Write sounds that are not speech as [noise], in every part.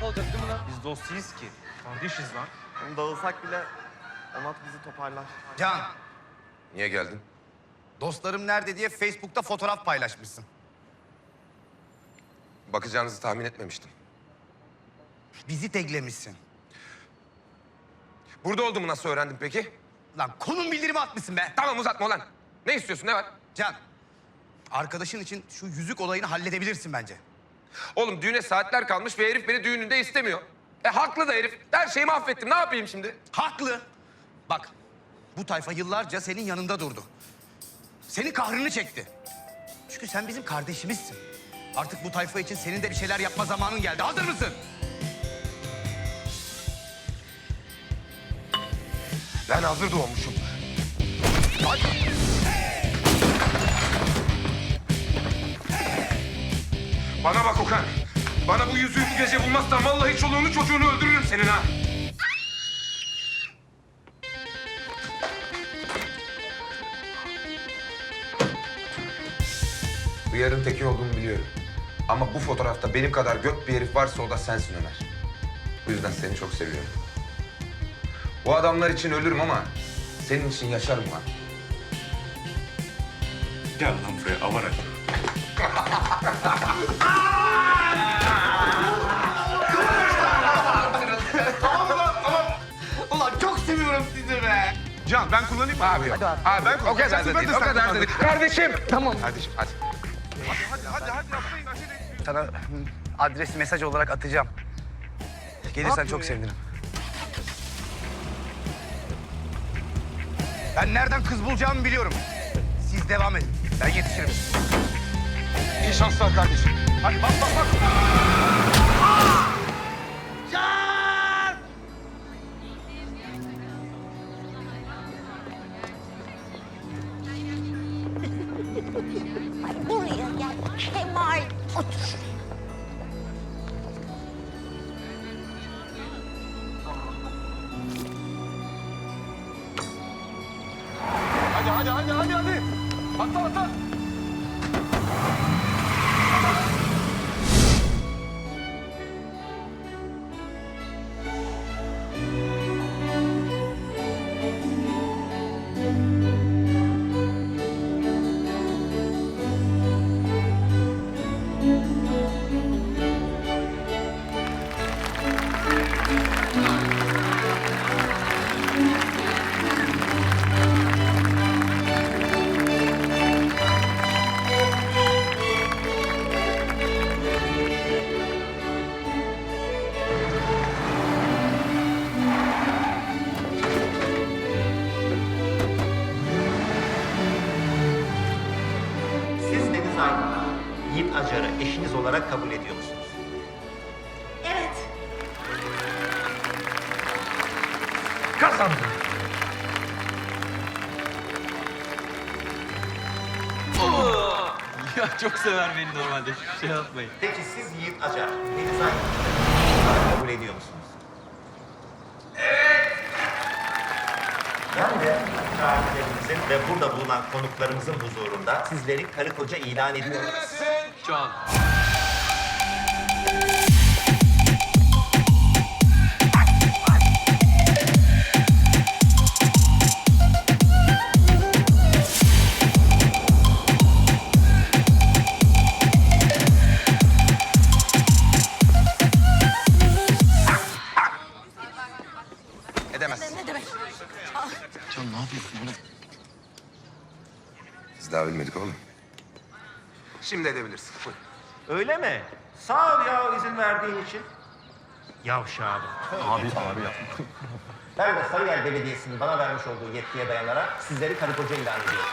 kalacak değil mi lan? Biz dost değiliz ki. Kardeşiz lan. Yani dağılsak bile Onat bizi toparlar. Can, Niye geldin? dostlarım nerede diye Facebook'ta fotoğraf paylaşmışsın. Bakacağınızı tahmin etmemiştim. Bizi teklemişsin. Burada olduğumu nasıl öğrendin peki? Lan konum bildirimi atmışsın be. Tamam uzatma lan. Ne istiyorsun ne var? Can, arkadaşın için şu yüzük olayını halledebilirsin bence. Oğlum düğüne saatler kalmış ve herif beni düğününde istemiyor. E haklı da herif. Her şeyi mahvettim. Ne yapayım şimdi? Haklı. Bak, bu tayfa yıllarca senin yanında durdu. Senin kahrını çekti. Çünkü sen bizim kardeşimizsin. Artık bu tayfa için senin de bir şeyler yapma zamanın geldi. Hazır mısın? Ben hazır doğmuşum. Bana bak Okan. Bana bu yüzüğü bu gece bulmazsan vallahi çoluğunu çocuğunu öldürürüm senin ha. Hıyarın teki olduğumu biliyorum. Ama bu fotoğrafta benim kadar gök bir herif varsa o da sensin Ömer. Bu yüzden seni çok seviyorum. Bu adamlar için ölürüm ama senin için yaşarım lan. Gel lan buraya avara. [laughs] Can ben kullanayım mı? Abi yok. Abi, o kadar da Ben de değil. O kadar da değil. Kardeşim. Tamam. Kardeşim hadi. Hadi hadi hadi yapmayın acele etmeyin. Sana adresi mesaj olarak atacağım. Gelirsen çok sevinirim. Ben nereden kız bulacağımı biliyorum. Siz devam edin. Ben yetişirim. İyi şanslar kardeşim. Hadi bak bak bak. Otur. Hadi hadi hadi hadi hadi. Atla atla. Siz Yiğit Acar, Deniz Aydın'ı kabul ediyor musunuz? Evet. Ben de şahitlerimizin ve burada bulunan konuklarımızın huzurunda sizleri karı koca ilan ediyorum. Can. Şimdi edebilirsin. Buyur. Öyle mi? Sağ ol ya izin verdiğin için. Yavşağım. Abi abi ya. [laughs] Ben de Sarıyer Belediyesi'nin bana vermiş olduğu yetkiye dayanarak sizleri karı koca ilan ediyorum.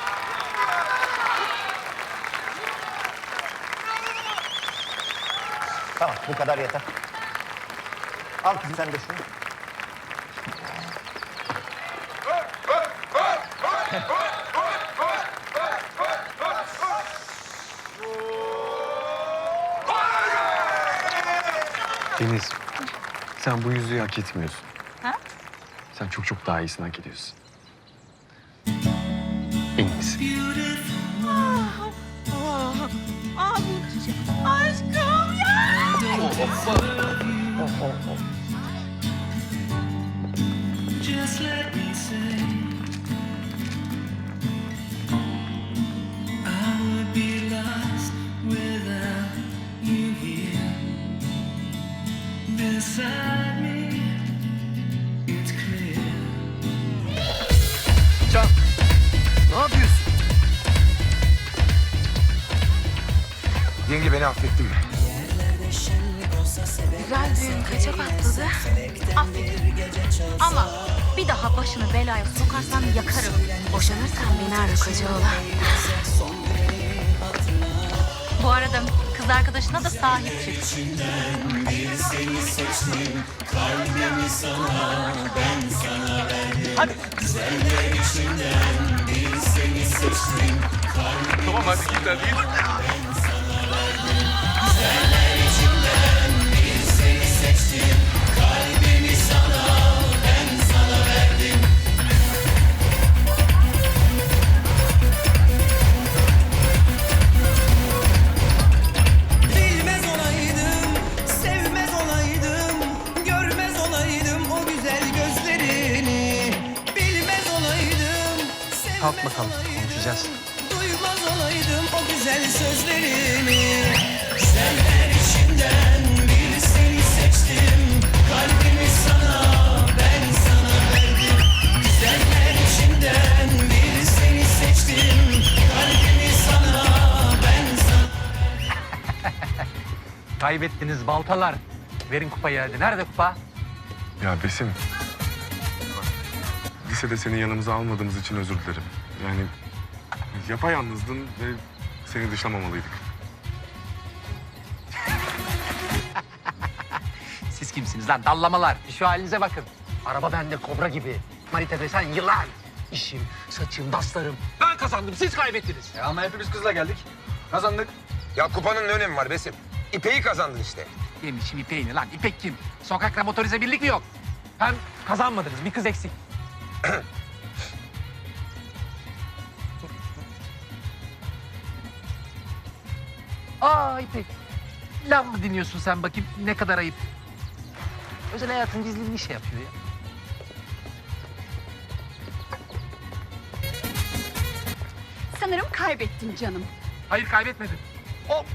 Tamam, bu kadar yeter. Al kızım sen de şunu. Deniz, sen bu yüzüğü hak etmiyorsun. Ha? Sen çok çok daha iyisini hak ediyorsun. En iyisi. Abi aşkım ya. Just let me say Yenge beni affettin mi? Güzel düğün kaçak atladı. Affederim. Ama bir daha başını belaya sokarsan yakarım. Boşanırsan beni ara Kocaoğlan. Bu arada kız arkadaşına da sahip çık. Tamam hadi git hadi git. Kalk bakalım, konuşacağız. Duymaz olaydım o güzel sözlerini. Kaybettiniz baltalar. Verin kupayı hadi. Nerede kupa? Ya Besim. Lisede seni yanımıza almadığımız için özür dilerim. Yani yapayalnızdın ve seni dışlamamalıydık. [laughs] Siz kimsiniz lan? Dallamalar. Şu halinize bakın. Araba bende kobra gibi. Manita desen yılan. İşim, saçım, daslarım. Ben kazandım, siz kaybettiniz. Ya ama hepimiz kızla geldik. Kazandık. Ya kupanın ne önemi var Besim? İpeyi kazandın işte. Yemişim ipeğini lan. İpek kim? Sokakta motorize birlik mi yok? Hem kazanmadınız. Bir kız eksik. [clears throat] Aa İpek. Laf mı dinliyorsun sen bakayım? Ne kadar ayıp. Özel hayatın gizliliğini şey yapıyor ya. Sanırım kaybettim canım. Hayır kaybetmedin. O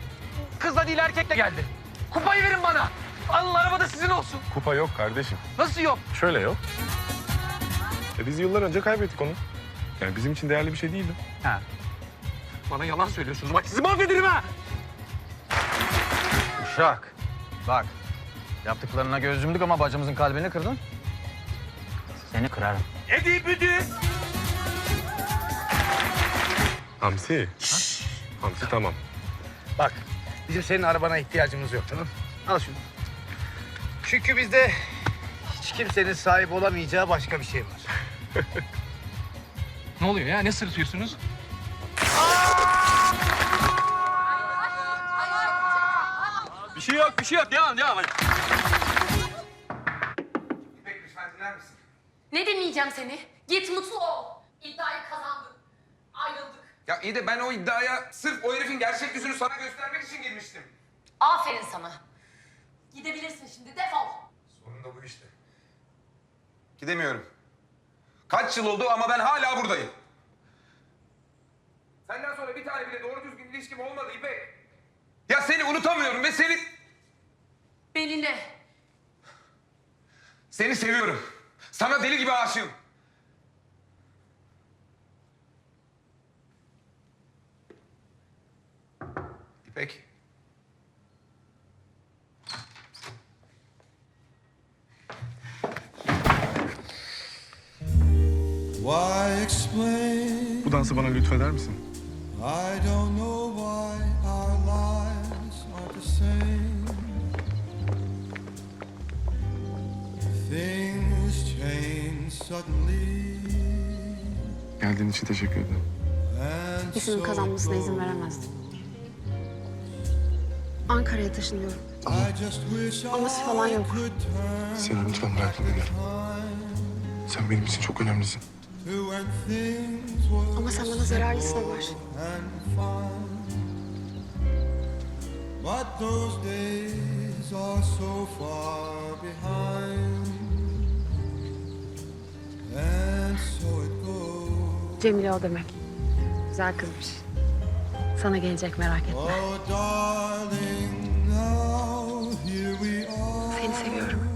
kızla değil erkekle geldi. Kupayı verin bana. Alın araba da sizin olsun. Kupa yok kardeşim. Nasıl yok? Şöyle yok. E biz yıllar önce kaybettik onu. Yani bizim için değerli bir şey değildi. Ha. Bana yalan söylüyorsunuz. Bak sizi mahvederim ha. Uşak, bak. Yaptıklarına göz yumduk ama bacımızın kalbini kırdın. Seni kırarım. Edi büdü. Hamsi. Hamsi tamam. Bak, bizim senin arabana ihtiyacımız yok tamam Al şunu. Çünkü bizde hiç kimsenin sahip olamayacağı başka bir şey var. [laughs] Ne oluyor ya? Ne sırıtıyorsunuz? Bir şey yok, bir şey yok. Devam, devam. Hadi. İpek lütfen dinler misin? Ne dinleyeceğim seni? Git mutlu ol. Ya iyi de ben o iddiaya sırf o herifin gerçek yüzünü sana göstermek için girmiştim. Aferin sana. Gidebilirsin şimdi defol. Sorun da bu işte. Gidemiyorum. Kaç yıl oldu ama ben hala buradayım. Senden sonra bir tane bile doğru düzgün ilişkim olmadı İpek. Ya seni unutamıyorum ve seni... Beni ne? Seni seviyorum. Sana deli gibi aşığım. Explain? Bu dansı bana lütfeder misin? I don't know why our lives are the same. Things change suddenly. Geldiğin için teşekkür ederim. So kazanmasına izin veremezdim. Ankara'ya taşınıyorum. Wish Olması falan yok. Seni lütfen bırakma beni. Sen benim için çok önemlisin. Ama sen bana zararlısın fine. But those days are so far behind. And so it goes. Cemile o demek. Güzel kızmış. Sana gelecek merak etme. Oh, darling, now here we are. Seni seviyorum.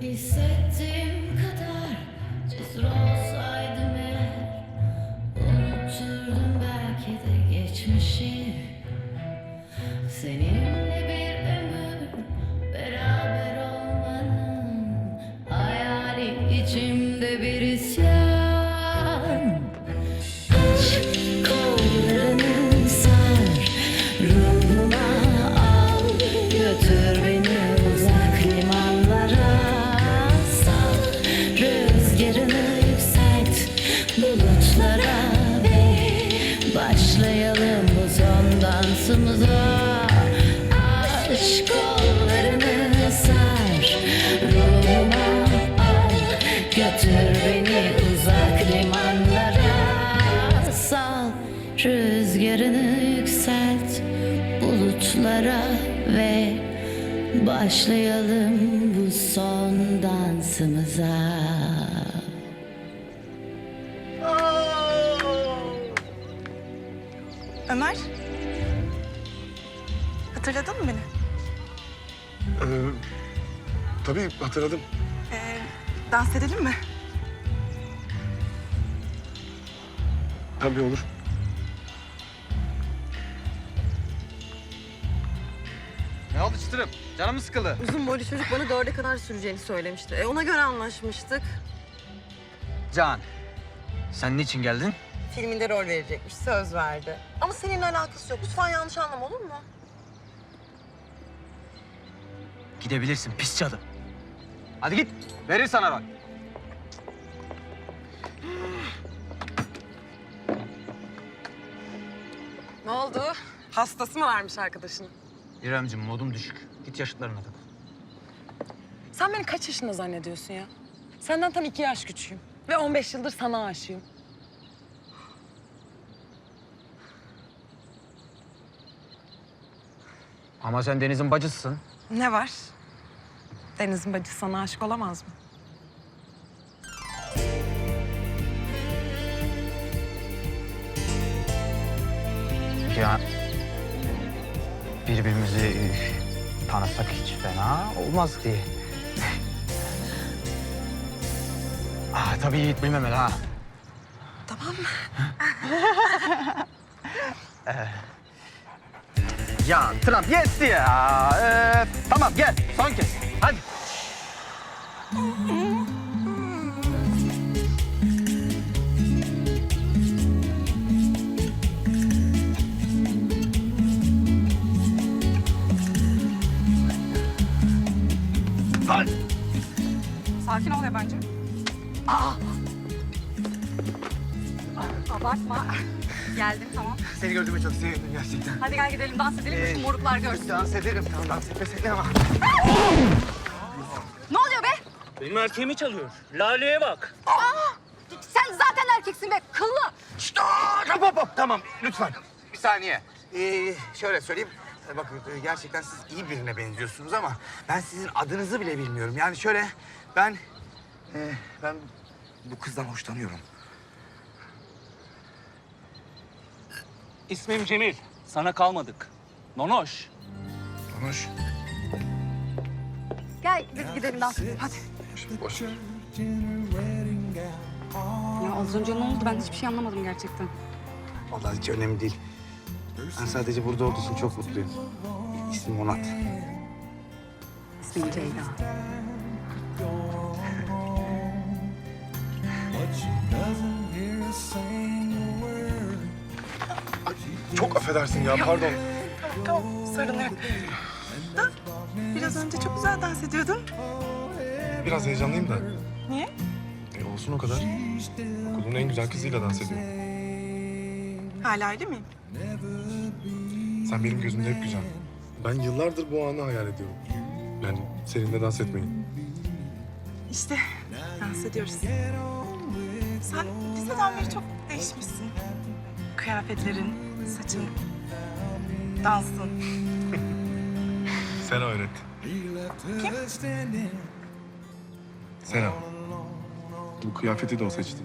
Hissettiğim kadar cesur olsaydım eğer Unuturdum belki de geçmişi Seninle başlayalım bu son dansımıza Ömer. Hatırladın mı beni? Ee, tabii hatırladım. Ee, dans edelim mi? Tabii olur. Ne oldu çıtırım? Canım mı sıkıldı? Uzun boylu çocuk bana dörde kadar süreceğini söylemişti. E, ona göre anlaşmıştık. Can, sen niçin geldin? Filminde rol verecekmiş, söz verdi. Ama seninle alakası yok. Lütfen yanlış anlama olur mu? Gidebilirsin pis cadı. Hadi git. Verir sana rol. Ne oldu? Hastası mı varmış arkadaşın? İremciğim modum düşük. Git yaşıtlarına takıl. Sen beni kaç yaşında zannediyorsun ya? Senden tam iki yaş küçüğüm. Ve 15 yıldır sana aşığım. Ama sen Deniz'in bacısısın. Ne var? Deniz'in bacısı sana aşık olamaz mı? Ya birbirimizi e, tanısak hiç fena olmaz diye. ah, tabii Yiğit bilmemeli ha. Tamam. [laughs] Ya Trump yetti ya. Ee, tamam gel son kez. Hadi. Sakin ol yabancı. Abartma. Geldim tamam. Seni gördüğüme çok sevindim gerçekten. Hadi gel gidelim dans edelim. Bütün moruklar görsün. Dans ederim. Tamam dans etmeseydin ama. Ne oluyor be? Benim erkeğimi çalıyor. Lale'ye bak. Sen zaten erkeksin be kıllı. Hop hop hop tamam lütfen. Bir saniye. Ee, şöyle söyleyeyim. Ee, Bakın e, gerçekten siz iyi birine benziyorsunuz ama ben sizin adınızı bile bilmiyorum. Yani şöyle ben e, ben bu kızdan hoşlanıyorum. İsmim Cemil. Sana kalmadık. Nonoş. Konuş. Gel biz gidelim edelim hadi. Boş ver. Ya az önce ne oldu ben hiçbir şey anlamadım gerçekten. Vallahi hiç önemli değil. Ben sadece burada olduğu için çok mutluyum. İsmim Onat. İsmim Ceyda. Çok affedersin ya pardon. Tamam yok. Da, Biraz önce çok güzel dans ediyordun. Biraz heyecanlıyım da. Niye? E, olsun o kadar. Okulun en güzel kızıyla dans ediyorum. Hala öyle miyim? Sen benim gözümde hep güzel. Ben yıllardır bu anı hayal ediyorum. Yani seninle dans etmeyi. İşte dans ediyoruz. Sen liseden beri çok değişmişsin. Kıyafetlerin, saçın, dansın. [laughs] Sera öğretti. Kim? Sera. Bu kıyafeti de o seçti.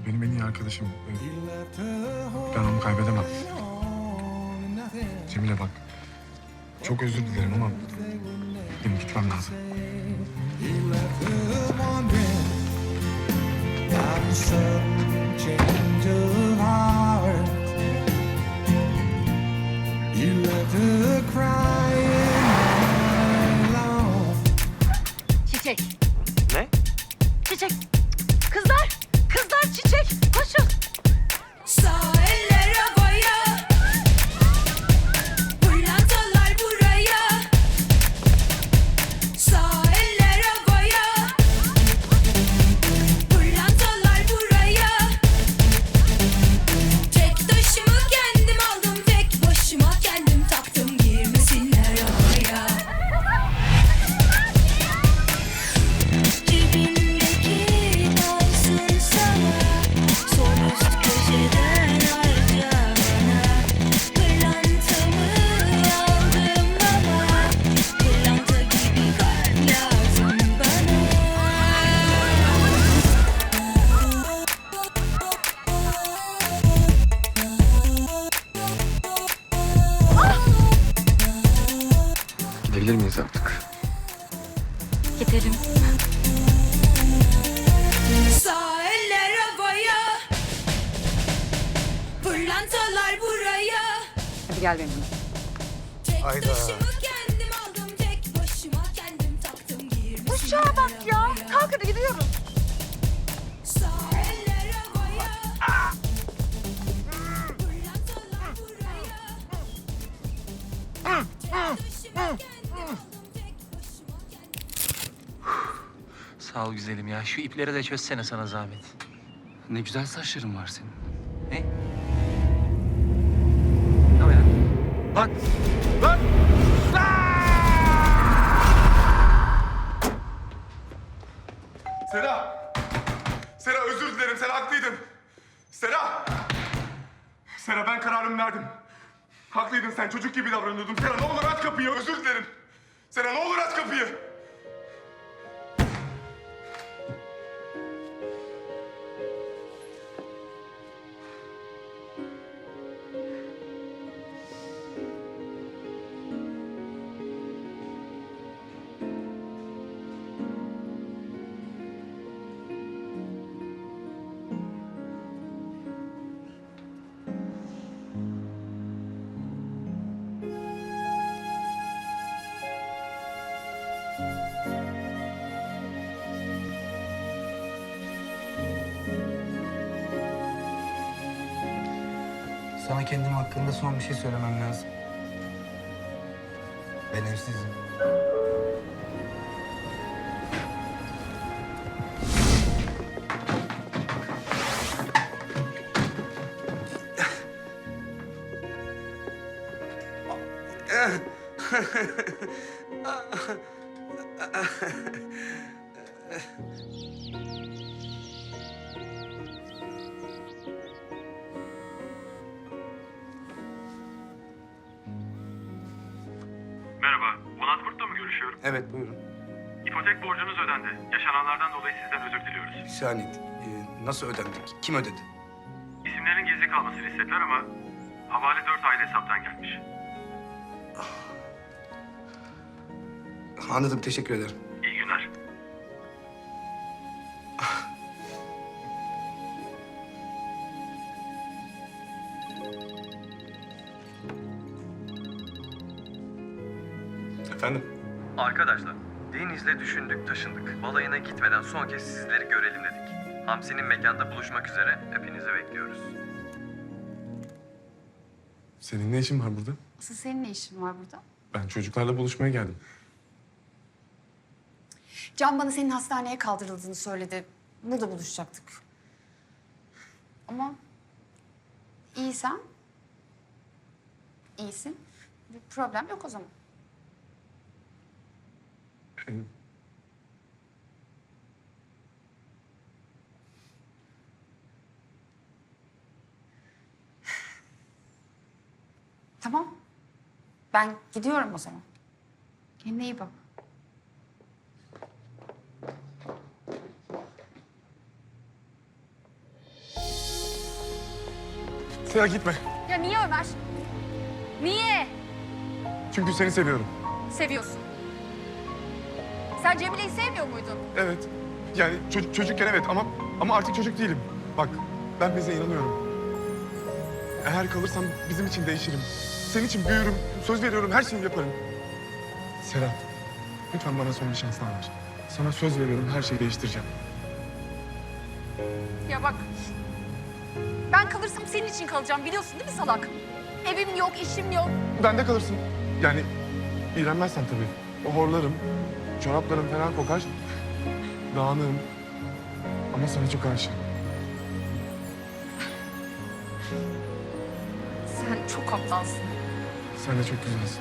O benim en iyi arkadaşım. Ben onu kaybedemem. Cemile bak. Çok özür dilerim ama benim gitmem lazım. Sudden change of Sağ eller havaya Pırlantalar buraya Hadi gel benimle. Tek Hayda. taşımı kendim aldım Tek başıma kendim taktım Girmesin Uçağa bak ya. Kalk hadi gidiyoruz. Sağ eller havaya Pırlantalar buraya Tek taşımı kendim Sağ ol güzelim ya. Şu ipleri de çözsene sana zahmet. Ne güzel saçların var senin. Ne? Ne o ya? Lan! Lan! Sera! Sera özür dilerim. Sen haklıydın. Sera! Sera ben kararımı verdim. Haklıydın sen. Çocuk gibi davranıyordun. Sera Sana kendim hakkında son bir şey söylemem lazım. Ben evsizim. [laughs] Evet buyurun. İpotek borcunuz ödendi. Yaşananlardan dolayı sizden özür diliyoruz. Bir saniye. Ee, nasıl ödendi? Kim ödedi? İsimlerin gizli kalmasını istediler ama havale 4 aile hesaptan gelmiş. Anladım. Teşekkür ederim. Arkadaşlar, Deniz'le düşündük taşındık. Balayına gitmeden son kez sizleri görelim dedik. Hamsi'nin mekanda buluşmak üzere. Hepinizi bekliyoruz. Senin ne işin var burada? Asıl senin ne işin var burada? Ben çocuklarla buluşmaya geldim. Can bana senin hastaneye kaldırıldığını söyledi. Burada buluşacaktık. Ama iyisen, iyisin. Bir problem yok o zaman. Tamam. Ben gidiyorum o zaman. Kendine iyi bak. Sera gitme. Ya niye Ömer? Niye? Çünkü seni seviyorum. Seviyorsun. Sen Cemile'yi sevmiyor muydun? Evet. Yani çocuk, çocukken evet ama ama artık çocuk değilim. Bak ben bize inanıyorum. Eğer kalırsam bizim için değişirim. Senin için büyürüm. Söz veriyorum her şeyi yaparım. Serap, lütfen bana son bir şans daha ver. Sana söz veriyorum her şeyi değiştireceğim. Ya bak. Ben kalırsam senin için kalacağım biliyorsun değil mi salak? Evim yok, işim yok. Bende kalırsın. Yani iğrenmezsen tabii. O horlarım, çoraplarım fena kokar. Dağınığım. Ama sana çok aşığım. Sen çok aptalsın. Sen de çok güzelsin.